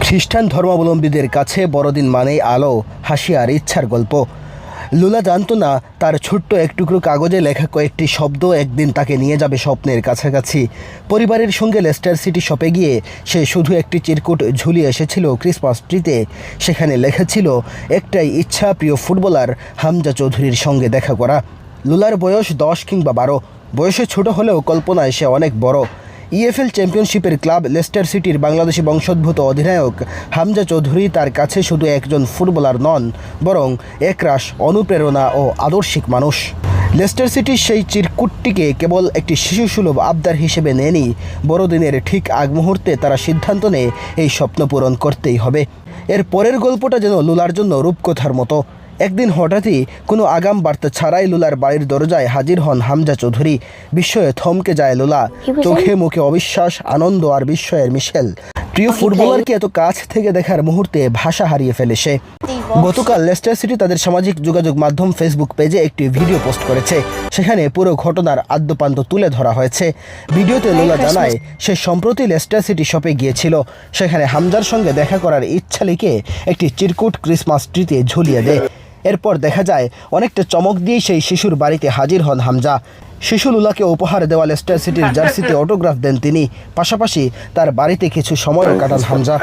খ্রিস্টান ধর্মাবলম্বীদের কাছে বড়দিন মানেই আলো, হাসি আর ইচ্ছার গল্প। লুলা জানতো না তার ছোট্ট এক টুকরো কাগজে লেখা কয়েকটি শব্দ একদিন তাকে নিয়ে যাবে স্বপ্নের কাছাকাছি। পরিবারের সঙ্গে লেস্টার সিটি শপে গিয়ে সে শুধু একটি চিরকুট ঝুলিয়ে এসেছিল ক্রিসমাস ট্রিতে। সেখানে লেখা ছিল, একটাই ইচ্ছা, প্রিয় ফুটবলার হামজা চৌধুরীর সঙ্গে দেখা করা। লুলার বয়স দশ কিংবা বারো। বয়সে ছোট হলেও কল্পনায় সে অনেক বড়। ইএফএল চ্যাম্পিয়নশিপের ক্লাব লেস্টার সিটির বাংলাদেশি বংশোদ্ভূত অধিনায়ক হামজা চৌধুরী তার কাছে শুধু একজন ফুটবলার নন, বরং একরাশ, অনুপ্রেরণা ও আদর্শিক মানুষ। লেস্টার সিটির সেই চিরকুটটিকে কেবল একটি শিশুসুলভ আবদার হিসেবে নেয়নি, বড়দিনের ঠিক আগ মুহূর্তে তারা সিদ্ধান্ত নেয়, এই স্বপ্ন পূরণ করতেই হবে। এর পরের গল্পটা যেন লুলার জন্য রূপকথার মতো। একদিন হঠাৎই কোনো আগাম বার্তা ছাড়াই লুলার বাড়ির দরজায় হাজির হন হামজা চৌধুরী। বিস্ময়ে থমকে যায় লুলা। চোখে মুখে অবিশ্বাস আনন্দ আর বিস্ময়ের মিশেল। প্রিয় ফুটবলারকে এত কাছ থেকে দেখার মুহূর্তে ভাষা হারিয়ে ফেলে সে? গতকাল লেস্টার সিটি তাদের সামাজিক যোগাযোগ মাধ্যম ফেসবুক পেজে একটি ভিডিও পোস্ট করেছে। সেখানে পুরো ঘটনার আদ্যপান্ত তুলে ধরা হয়েছে। ভিডিওতে লোলা জানায় সে সম্প্রতি লেস্টার সিটি শপে গিয়েছিল। সেখানে হামজার সঙ্গে দেখা করার ইচ্ছা লিখে একটি চিরকুট ক্রিসমাস ট্রিতে ঝুলিয়ে দেয়। এরপর দেখা যায়, অনেকটা চমক দিয়েই সেই শিশুর বাড়িতে হাজির হন হামজা। শিশু লুলাকে উপহার দেওয়া লেস্টার সিটির জার্সিতে অটোগ্রাফ দেন তিনি। পাশাপাশি তার বাড়িতে কিছু সময় কাটান হামজা।